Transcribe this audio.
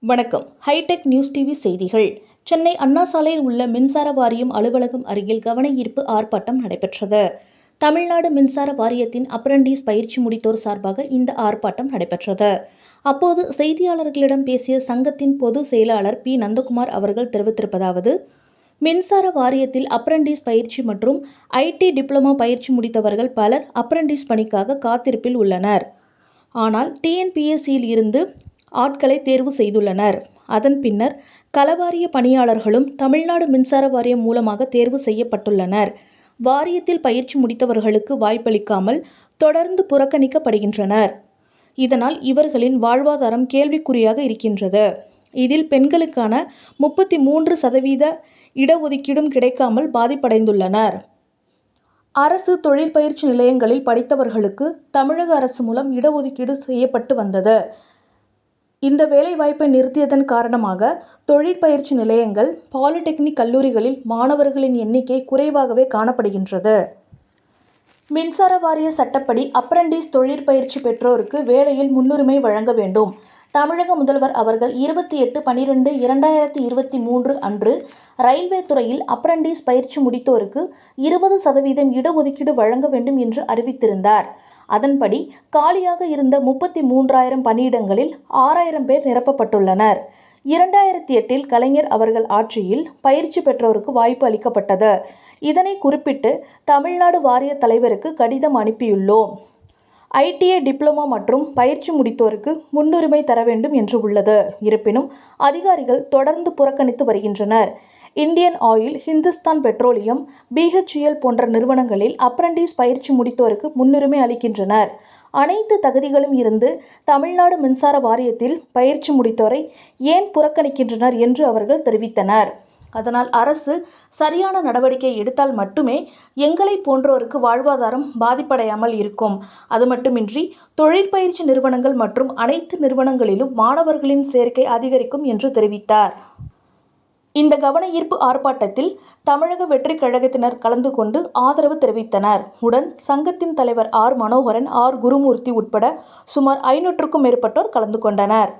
வணக்கம். Hitech news TV செய்திகள். சென்னை அண்ணா சாலையில் உள்ள மின்சார வாரியம் அலுவலகம் அருகில் கவன ஈர்ப்பு ஆர்ப்பாட்டம் நடைபெற்றது. தமிழ்நாடு மின்சார வாரியத்தின் அப்ரண்டிஸ் பயிற்சி முடித்தோர் சார்பாக இந்த ஆர்ப்பாட்டம் நடைபெற்றது. அப்போது செய்தியாளர்களிடம் பேசிய சங்கத்தின் பொதுச் செயலாளர் பி. நந்தகுமார் அவர்கள் தெரிவித்திருப்பதாவது மின்சார வாரியத்தில் அப்ரண்டிஸ் பயிற்சி மற்றும் ஐடி டிப்ளமோ பயிற்சி முடித்தவர்கள் பலர் அப்ரண்டிஸ் பணிக்காக காத்திருப்பில் உள்ளனர். ஆனால் டிஎன்பிஎஸ்சியில் இருந்து ஆட்களை தேர்வு செய்துள்ளனர். அதன் பின்னர் களவாரிய பணியாளர்களும் தமிழ்நாடு மின்சார வாரியம் மூலமாக தேர்வு செய்யப்பட்டுள்ளனர். வாரியத்தில் பயிற்சி முடித்தவர்களுக்கு வாய்ப்பளிக்காமல் தொடர்ந்து புறக்கணிக்கப்படுகின்றனர். இதனால் இவர்களின் வாழ்வாதாரம் கேள்விக்குறியாக இருக்கின்றது. இதில் பெண்களுக்கான முப்பத்தி மூன்று சதவீத இடஒதுக்கீடும் கிடைக்காமல் பாதிப்படைந்துள்ளனர். அரசு தொழிற்பயிற்சி நிலையங்களில் படித்தவர்களுக்கு தமிழக அரசு மூலம் இடஒதுக்கீடு செய்யப்பட்டு வந்தது. இந்த வேலைவாய்ப்பை நிறுத்தியதன் காரணமாக தொழிற்பயிற்சி நிலையங்கள் பாலிடெக்னிக் கல்லூரிகளில் மாணவர்களின் எண்ணிக்கை குறைவாகவே காணப்படுகின்றது. மின்சார வாரிய சட்டப்படி அப்ரண்டிஸ் தொழிற்பயிற்சி பெற்றோருக்கு வேலையில் முன்னுரிமை வழங்க வேண்டும். தமிழக முதல்வர் அவர்கள் இருபத்தி எட்டு பனிரெண்டு இரண்டாயிரத்தி இருபத்தி மூன்று அன்று ரயில்வே துறையில் அப்ரண்டிஸ் பயிற்சி முடித்தோருக்கு இருபது சதவீதம் இடஒதுக்கீடு வழங்க வேண்டும் என்று அறிவித்திருந்தார். அதன்படி காலியாக இருந்த முப்பத்தி மூன்றாயிரம் பணியிடங்களில் ஆறாயிரம் பேர் நிரப்பப்பட்டுள்ளனர். இரண்டாயிரத்தி எட்டில் கலைஞர் அவர்கள் ஆட்சியில் பயிற்சி பெற்றோருக்கு வாய்ப்பு அளிக்கப்பட்டது. இதனை குறிப்பிட்டு தமிழ்நாடு வாரிய தலைவருக்கு கடிதம் அனுப்பியுள்ளோம். ஐடிஐ டிப்ளமோ மற்றும் பயிற்சி முடித்தோருக்கு முன்னுரிமை தர வேண்டும் என்று உள்ளது. இருப்பினும் அதிகாரிகள் தொடர்ந்து புறக்கணித்து வருகின்றனர். Indian oil Hindustan petroleum BHEL போன்ற நிறுவனங்களில் அப்ரண்டிஸ் பயிற்சி முடித்தோருக்கு முன்னுரிமை அளிக்கின்றனர். அனைத்து தகுதிகளும் இருந்து தமிழ்நாடு மின்சார வாரியத்தில் பயிற்சி முடித்தோரை ஏன் புறக்கணிக்கின்றனர் என்று அவர்கள் தெரிவித்தனர். அதனால் அரசு சரியான நடவடிக்கை எடுத்தால் மட்டுமே எங்களை போன்றோருக்கு வாழ்வாதாரம் பாதிப்படையாமல் இருக்கும். அது மட்டுமின்றி தொழிற்பயிற்சி நிறுவனங்கள் மற்றும் அனைத்து நிறுவனங்களிலும் மாணவர்களின் சேர்க்கை அதிகரிக்கும் என்று தெரிவித்தார். இந்த கவன ஈர்ப்பு ஆர்ப்பாட்டத்தில் தமிழக வெற்றிக் கழகத்தினர் கலந்து கொண்டு ஆதரவு தெரிவித்தனர். உடன் சங்கத்தின் தலைவர் ஆர். மனோகரன் ஆர். குருமூர்த்தி உட்பட சுமார் ஐநூற்றுக்கும் மேற்பட்டோர் கலந்து கொண்டனர்.